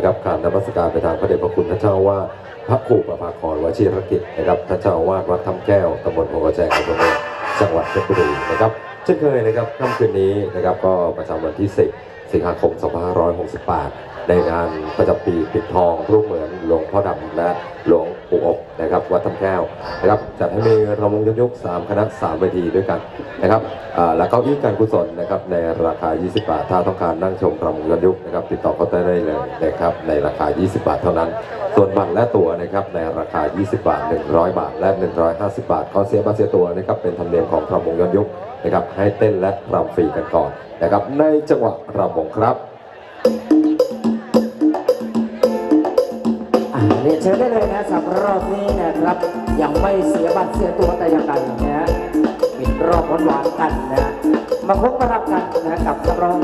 นะครับการนมัสการไปทางพระเดชพระคุณท่านเจ้าว่าพระครูประภาครวชิรกิจนะครับท่านเจ้าอาวาสวัดทำแก้วตำบลหัวแจงอำเภอเมืองจังหวัดเพชรบุรีนะครับเช่นเคยนะครับค่ำคืนนี้นะครับก็ประจำวันที่ 10 สิงหาคม 2568 ในงานประจำปีปิดทองรูปเหมือนหลวงพ่อดำและหลวงปู่อบนะครับวัดทำแก้วนะครับจัดให้มีรำวงยกยก3คณะ3เวทีด้วยกันนะครับและเก้าอี้การกุศลนะครับในราคา 20 บาทถ้าต้องการนั่งชมรำวงย้อนยุคนะครับติดต่อเขาได้เลยนะครับในราคา 20 บาทเท่านั้น ส่วนบัตรและตั๋วนะครับในราคา 20 บาท 100 บาท และ 150 บาทก็เสียบัตรเสียตั๋วนะครับเป็นธรรมเนียมของรำวงย้อนยุคนะครับให้เต้นและรำฟรีกันก่อนนะครับในจังหวะรำวงครับ ได้เลยนะสำหรับรอบนี้นะครับ ยังไม่เสียบัตรเสียตัวแต่อย่างใดนะฮะปิดรอบหวานๆกันนะ มาพบมารับกันนะกับนักร้อง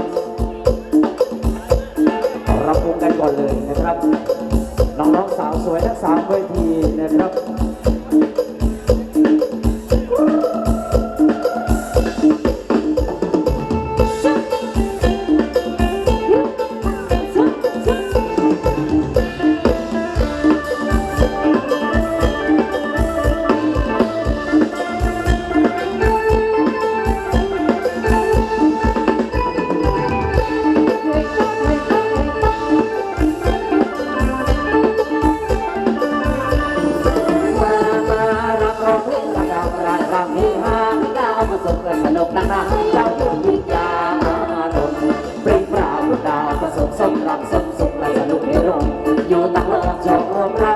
รับวงกันก่อนเลยนะครับน้องๆสาวสวยทั้งสามเวทีนะครับ นสนุกนักหนาเจ้าคุณวิญญาณนนปรีปราบดาวผสมสมรักสมสุขและสนุกในรงอยู่ตั้งโลกชมรวมรักทุกคนและประ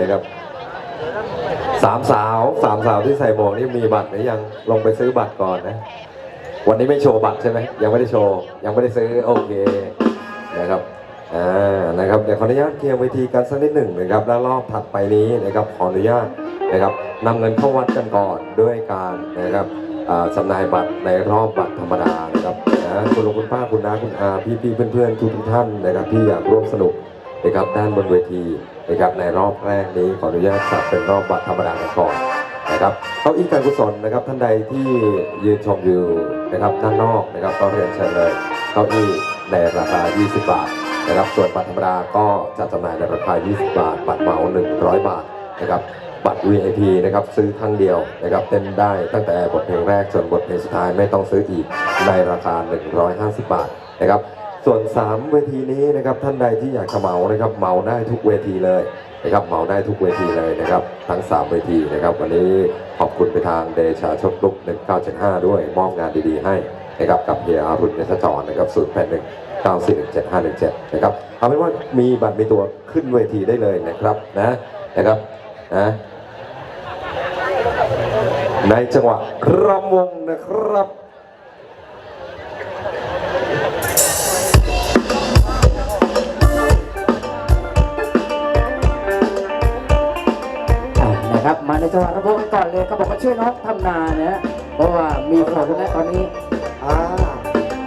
นะครับสามสาวสามสาวที่ใส่หมวกนี่มีบัตรหรือยังลงไปซื้อบัตรก่อนนะ วันนี้ไม่โชว์บัตรใช่ไหมยังไม่ได้โชว์ยังไม่ได้ซื้อโอเคนะครับอ่านะครับเดี๋ยวขออนุญาตเคลียร์เวทีกันสักนิดหนึ่งนะครับแล้วรอบถัดไปนี้นะครับขออนุญาตนะครับนำเงินเข้าวัดกันก่อนด้วยการนะครับจำหน่ายบัตรในรอบบัตรธรรมดานะครับนะคุณลุงคุณป้าคุณน้าคุณอาพี่พี่เพื่อนๆทุกทุกๆท่านนะครับที่อยากร่วมสนุกนะครับด้านบนเวที นะครับในรอบแรกนี้ขออนุญาตจัดเป็นรอบบัตรธรรมดาก่อนนะครับเก้าอี้การกุศลนะครับท่านใดที่ยืนชมอยู่นะครับด้านนอกนะครับก็เรียนเชิญเลยเก้าอี้ในราคา 20 บาทนะครับส่วนบัตรธรรมดาก็จะจำหน่ายในราคา 20 บาท บัตรเหมา 100 บาทนะครับบัตร VIP นะครับซื้อครั้งเดียวนะครับเต้นได้ตั้งแต่บทเพลงแรกส่วนบทเพลงสุดท้ายไม่ต้องซื้ออีกในราคา 150 บาทนะครับ ส่วน 3 เวทีนี้นะครับท่านใดที่อยากจะเหมานะครับเหมาได้ทุกเวทีเลยนะครับเหมาได้ทุกเวทีเลยนะครับ ทั้ง 3 เวทีนะครับ วันนี้ขอบคุณไปทางเดชาชกลุก1975 ด้วยมอบงานดีๆ ให้นะครับกับเฮียอารุณเนสจรนะครับ081 941 7517นะครับเอาเป็นว่ามีบัตรมีตัวขึ้นเวทีได้เลยนะครับนะนะครับนะในจังหวะรำวงนะครับ นะครับ มาในจังหวะระบบก่อนเลยเขาบอกว่าช่วยน้องทำนาเนี่ยเพราะว่ามีฝนและตอนนี้อ่า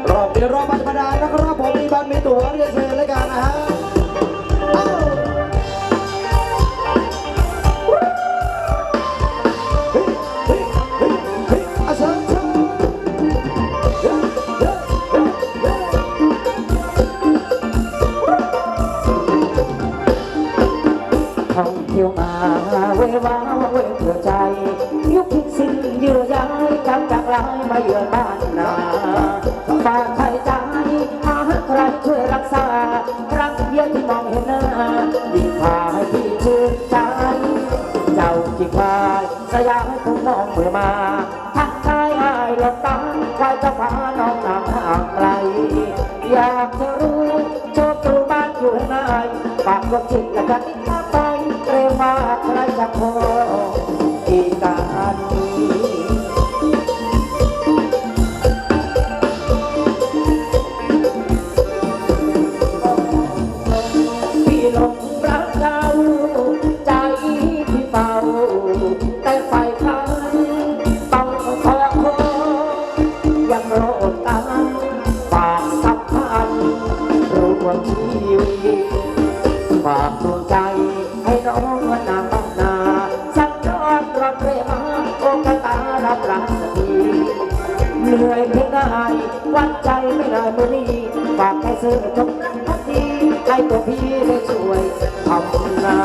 รอบเดียวรอบบัตรธรรมดานะครับผมมีบัตรมีตั๋วเรียนเชิญเลยกันนะฮะ ที่ยวมาเววาเวเผื่อใจ ยุคทิ้งสิ้นยื่อใยจำจากลายมาเยือนบ้านนาฝากใครใจหาใครช่วยรักษารักเดียวที่มองเห็นหน้ายิ่งพาให้พี่ชื่นใจเจ้าจิกวายสยามคงมองเมื่อมาทักทายอายหลบตาควายจะพาน้องนางห่างไกลอยากจะรู้โชคตรูบ้านอยู่ไหนฝากดวงจิตและกัน เรมาโอกตารับรักสีเหนื่อยเพียงใดวัดใจไม่ได้มือนี้ฝากให้ซื้อจงพักดีให้ตัวพี่ได้ช่วยทำนา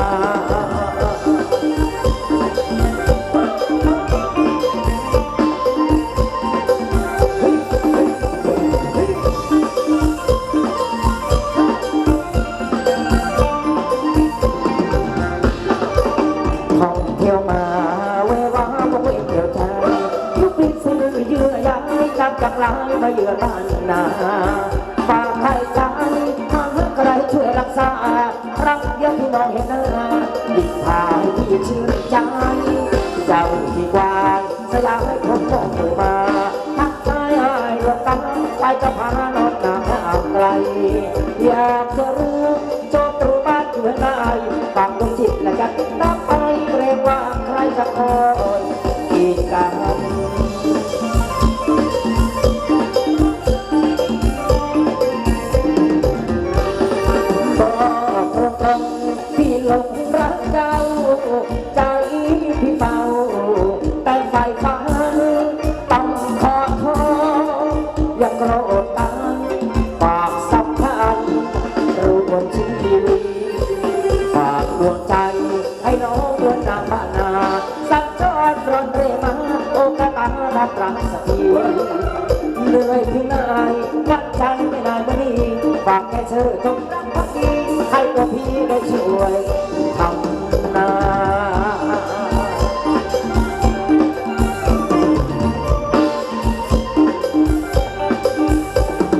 วยรักษารักเดียวที่มองเห็นหน้ายิ่งพาให้พี่ชื่นใจเจ้าที่กวางสยามให้คนมองมือมา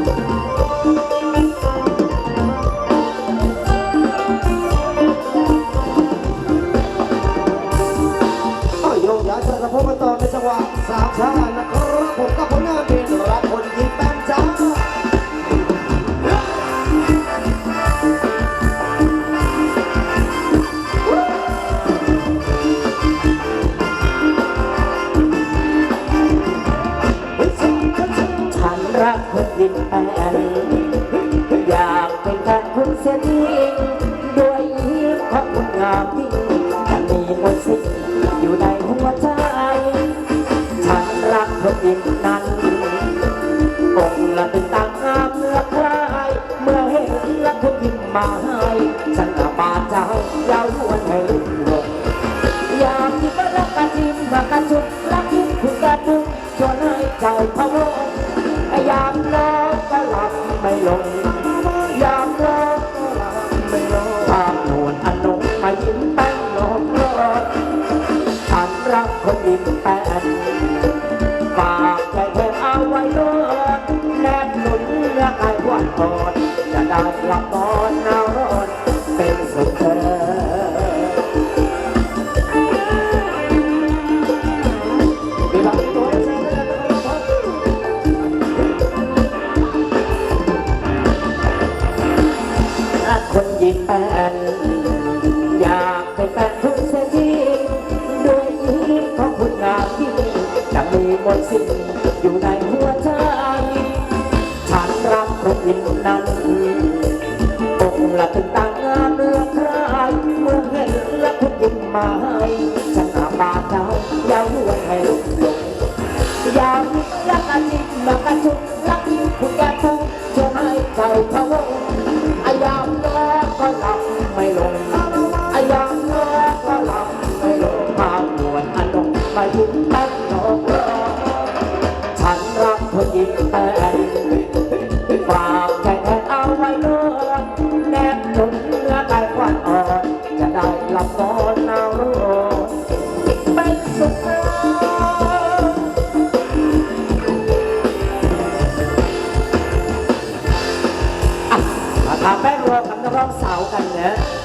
เมากระสุนรักยิ้มคุณกระดุมชนให้ใจพะวงยามล้อก็หลับไม่ลง ยามล้อก็หลับไม่ลงความนวลอันนงมายิ้มแป้นลมร้อนถามรักคนยิ้มแป้งฝากใจเธอเอาไว้ด้วยแนบหนุนเลือกไอ้วันอ่อนจะได้หลับนอนนอนเป็นสุขเธอ อยู่ในหัวใจ ฉันรักพระอินทนั้นองค์ละถึงต่างงามเลือกใคเมื่อเห็นและคุยิ้มมาให้ฉันอาบาเท้ายาวใหงยามิรักอาทิตย์กอาชุดรักคุณแก่ผู้จะให้ใจพะวงอายามแล้วก็หลับไม่ลง né?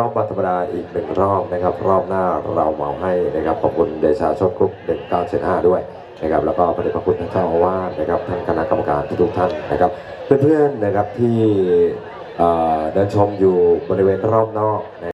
รอบบัตรธรรมดาอีกหนึ่งรอบนะครับ รอบหน้าเราเหมาให้นะครับ ขอบคุณเดชาชคกรุ๊ป1975 ด้วยนะครับ แล้วก็พระเดชพระคุณท่านเจ้าอาวาสนะครับ ท่านคณะกรรมการทุกท่านนะครับ เพื่อนๆนะครับที่เอ่อเดินชมอยู่บริเวณรอบนอกนะ